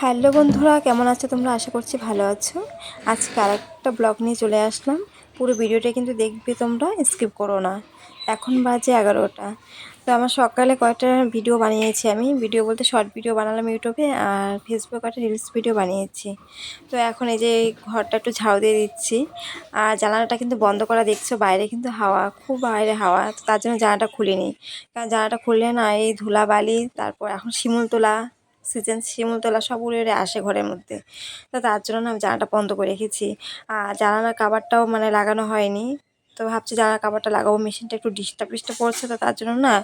Hello বন্ধুরা, কেমন আছো তোমরা? আশা করছি ভালো আছো। আজকে আর একটা ব্লগ নিয়ে চলে আসলাম। পুরো ভিডিওটা কিন্তু দেখবে তোমরা, স্কিপ করো না। এখন বাজে এগারোটা। তো আমার সকালে কয়েকটা ভিডিও বানিয়েছি আমি? ভিডিও বলতে শর্ট ভিডিও বানালাম ইউটিউবে আর ফেসবুকে একটা রিলস ভিডিও বানিয়েছি। তো এখন এই যে ঘরটা একটু ঝাড়ু দিয়ে দিচ্ছি। আর জানালাটা কিন্তু বন্ধ করা দেখছ, বাইরে কিন্তু হাওয়া, খুব বাইরে হাওয়া। তো তার জন্য জানালাটা খুলিনি। কারণ জানালাটা খুললে না, এই ধুলা বালি তারপর এখন শিমুল তোলা সিজন শিমুল তোলা সব উড়ে উড়ে আসে ঘরের মধ্যে। তো তার জন্য না আমি জানালাটা বন্ধ করে রেখেছি। আর জানালার কাবারটাও মানে লাগানো হয়নি। তো ভাবছি জানালার কাবারটা লাগাবো, মেশিনটা একটু ডিস্টার্ব ডিস্টার্ব পড়ছে তো তার জন্য না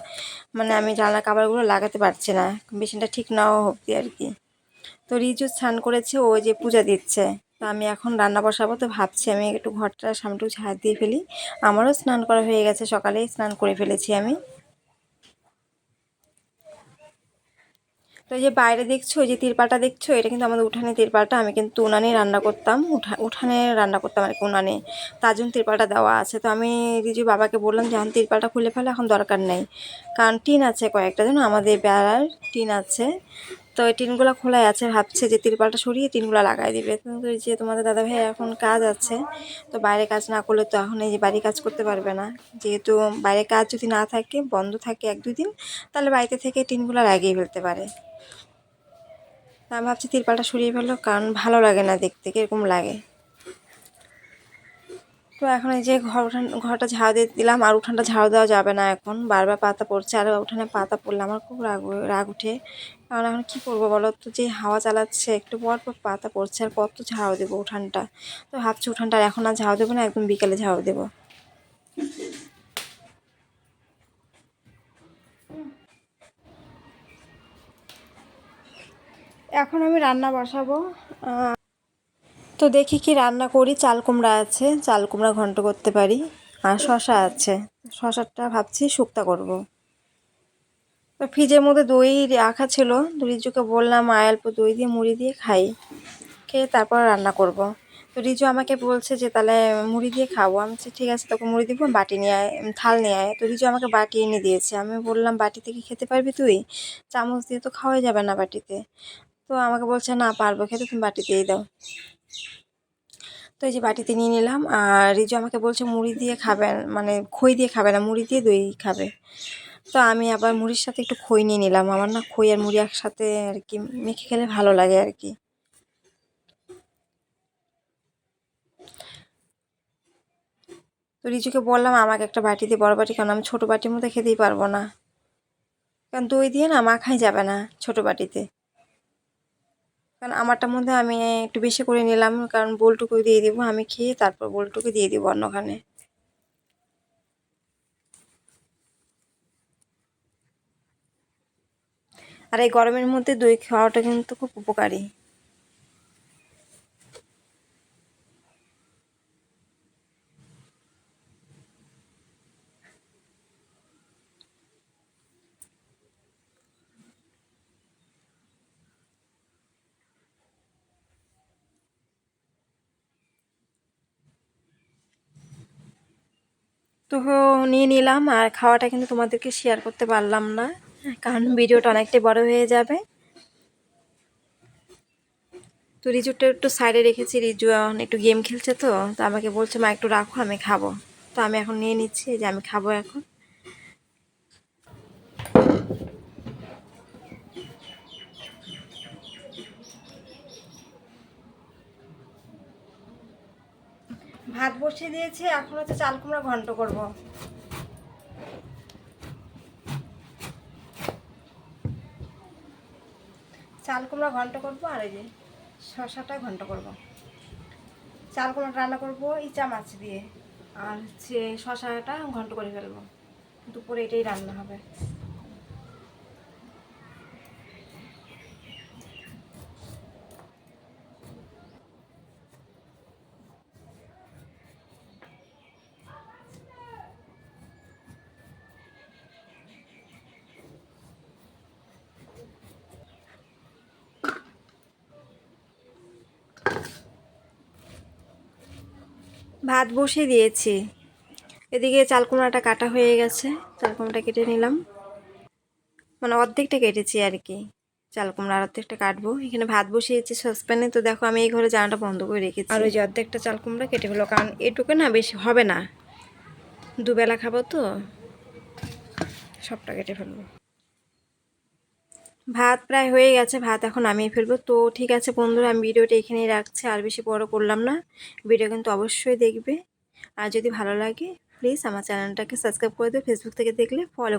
মানে আমি জানালার কাবারগুলো লাগাতে পারছি না। মেশিনটা ঠিক নাও অবধি আর কি। তো রিজু স্নান করেছে, ও যে পূজা দিচ্ছে। তো আমি এখন রান্না বসাবো, তো ভাবছি আমি একটু ঘরটা সামনেটুকু ঝাড় দিয়ে ফেলি। আমারও স্নান করা হয়ে গেছে, সকালেই স্নান করে ফেলেছি আমি। তো যে বাইরে দেখছ যে তিরপালটা দেখছ, এটা কিন্তু আমাদের উঠানে তিরপালটা। আমি কিন্তু উনানে রান্না করতাম। উঠা উঠানে রান্না করতাম আর কি উনানে। তার জন্য তিরপালটা দেওয়া আছে। তো আমি রিজু বাবাকে বললাম যে, এখন তিরপালটা খুলে ফেলে, এখন দরকার নেই। কারণ টিন আছে কয়েকটা যেন আমাদের বেড়ার টিন আছে। তো এই টিনগুলো খোলাই আছে, ভাবছে যে তিরপালটা সরিয়ে টিনগুলো লাগাই দিবে। কিন্তু যে তোমাদের দাদা ভাই এখন কাজ আছে। তো বাইরে কাজ না করলে তো এখন এই যে বাড়ি কাজ করতে পারবে না। যেহেতু বাইরে কাজ যদি না থাকে, বন্ধ থাকে এক দুই দিন, তাহলে বাড়িতে থেকে টিনগুলো লাগিয়ে ফেলতে পারে। আমি ভাবছি তিরপালটা সরিয়ে ফেলল, কারণ ভালো লাগে না দেখতে, কীরকম লাগে। তো এখন এই যে ঘর উঠান, ঘরটা ঝাড়ু দিয়ে দিলাম, আর উঠানটা ঝাড়ু দেওয়া যাবে না এখন। বারবার পাতা পড়ছে, আর উঠানে পাতা পড়লে আমার খুব রাগ রাগ উঠে। কারণ এখন কী করব বলো তো, যে হাওয়া চালাচ্ছে, একটু পর পর পাতা পড়ছে, আর কত ঝাড়ু দেবো উঠানটা। তো ভাবছি উঠানটা এখন আর ঝাড়ু দেবো না, একদম বিকেলে ঝাড়ু দেবো। এখন আমি রান্না বসাবো। তো দেখি কি রান্না করি। চাল কুমড়া আছে, চাল কুমড়া ঘন্ট করতে পারি, আর শশা আছে। শশাটা ভাবছি শুক্তা করব। তো ফ্রিজের মধ্যে দই রাখা ছিল রিজুকে বললাম, আয় অল্প দই দিয়ে, মুড়ি দিয়ে খাই। খেয়ে তারপর রান্না করব। তো রিজু আমাকে বলছে যে, তাহলে মুড়ি দিয়ে খাব। আমি ঠিক আছে, তোকে মুড়ি দিব, বাটি নিয়ে আয় থাল নিয়ে আয়। তো রিজু আমাকে বাটি এনে দিয়েছে। আমি বললাম, বাটিতে কি খেতে পারবি তুই? চামচ দিয়ে তো খাওয়াই যাবে না বাটিতে। তো আমাকে বলছে, না, পারব খেতে, তুমি বাটিতেই দাও। তো এই যে বাটিতে নিয়ে নিলাম, আর রিজু আমাকে বলছে, মুড়ি দিয়ে খাবে মানে খই দিয়ে খাবে না, মুড়ি দিয়ে দই খাবে। তো আমি আবার মুড়ির সাথে একটু খই নিয়ে নিলাম, আমার না খই আর মুড়ি একসাথে আর কি মেখে খেলে ভালো লাগে আর কি। তো রিজুকে বললাম, আমাকে একটা বাটিতে বড় বাটি, কারণ আমি ছোটো বাটির মধ্যে খেতেই পারব না। কারণ দই দিয়ে না মাখাই যাবে না ছোটো বাটিতে। কারণ আমারটার মধ্যে আমি একটু বেশি করে নিলাম, কারণ বোলটুকু দিয়ে দিব আমি খেয়ে তারপর বোলটুকু দিয়ে দিব অন্যখানে। আর এই গরমের মধ্যে দই খাওয়াটা কিন্তু খুব উপকারী। তো নিয়ে নিলাম আর খাওয়াটা কিন্তু তোমাদেরকে শেয়ার করতে পারলাম না, কারণ ভিডিওটা অনেকটাই বড় হয়ে যাবে। তো রিজুটা একটু সাইডে রেখেছি, রিজু এখন একটু গেম খেলছে তো তো আমাকে বলছে, মা, একটু রাখো, আমি খাব। তো আমি এখন নিয়ে নিচ্ছি যে আমি খাব এখন। ভাত বসিয়ে দিয়েছি, এখন হচ্ছে চাল কুমড়া ঘন্ট করব। চাল কুমড়া ঘন্ট করব আর এই যে শশাটা ঘন্ট করব। চাল কুমড়া রান্না করব ইচা মাছ দিয়ে, আর হচ্ছে শশাটা ঘন্ট করে ফেলব। দুপুরে এটাই রান্না হবে। ভাত বসিয়ে দিয়েছি। এদিকে চাল কুমড়াটা কাটা হয়ে গেছে। চাল কুমড়াটা কেটে নিলাম। মানে অর্ধেকটা কেটেছি আর কি। চাল কুমড়া আর একটা কাটবো। এখানে ভাত বসিয়েছি সসপ্যানে। তো দেখো আমি এই ঘরে জানাটা বন্ধ করে রেখেছি। আর ওই যে অর্ধেকটা চাল কুমড়া কেটে ফেলো কারণ এটুকু না বেশি হবে না। দুবেলা খাব তো। সবটা কেটে ফেলব। ভাত প্রায় হয়ে গেছে, ভাত এখন নামিয়ে ফেলব। তো ঠিক আছে বন্ধুরা, আমি ভিডিওটা এখানেই রাখছি, আর বেশি বড় করলাম না। ভিডিও কিন্তু অবশ্যই দেখবে। আর যদি ভালো লাগে প্লিজ আমার চ্যানেলটাকে সাবস্ক্রাইব করে দেবে ফেসবুক থেকে দেখলে ফলো